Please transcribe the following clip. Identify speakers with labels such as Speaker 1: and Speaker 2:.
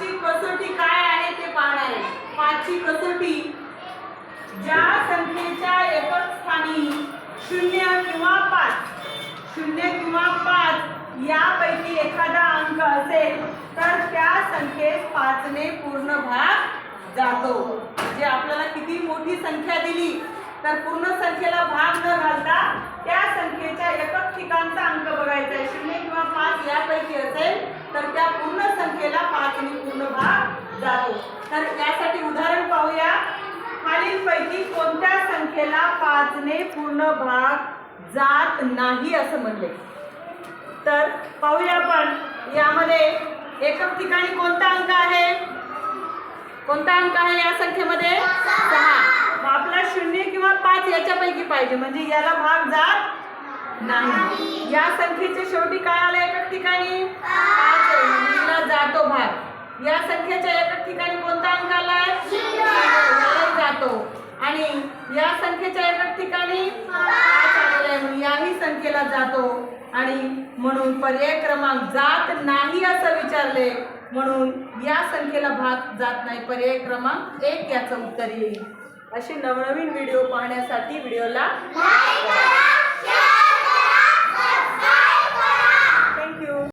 Speaker 1: पाचची कसोटी काय आहे ते पाहणार आहे. पाचची कसोटी ज्या संख्येच्या एकच स्थानी शून्य किंवा पाच शून्य किंवा पाच यापैकी एखादा अंक असेल तर त्या संख्येस पाचने पूर्ण भाग जातो. म्हणजे आपल्याला किती मोठी संख्या दिली तर पूर्ण संख्येला भाग न घालता त्या संख्येच्या एकक ठिकाणचा अंक बघायचा आहे शून्य किंवा पाच यापैकी असेल तर त्या पूर्ण संख्येला पाचने पूर्ण भाग जातो तर यासाठी उदाहरण पाहूया पैकी कोणत्या संख्येला पाचने पूर्ण भाग जात नाही असं म्हणले? तर पाहूया आपण. यामध्ये एकक ठिकाणी कोणता अंक आहे? कोणता अंक आहे या संख्येमध्ये? सहा. आपला शून्य किंवा पाच याच्यापैकी पाहिजे. म्हणजे याला भाग जात नाही. या संख्येचे शेवटी काय आलं एकक ठिकाणी? पाच आहे. म्हणजे जातो भाग. या संख्येच्या एकक ठिकाणी कोणता अंक आलाय? आणि या संख्येच्या एका ठिकाणी याही संख्येला जातो. आणि म्हणून पर्याय क्रमांक जात नाही असं विचारले म्हणून या संख्येला भाग जात नाही. पर्याय क्रमांक एक याचं उत्तर येईल. असे नवनवीन व्हिडिओ पाहण्यासाठी व्हिडिओला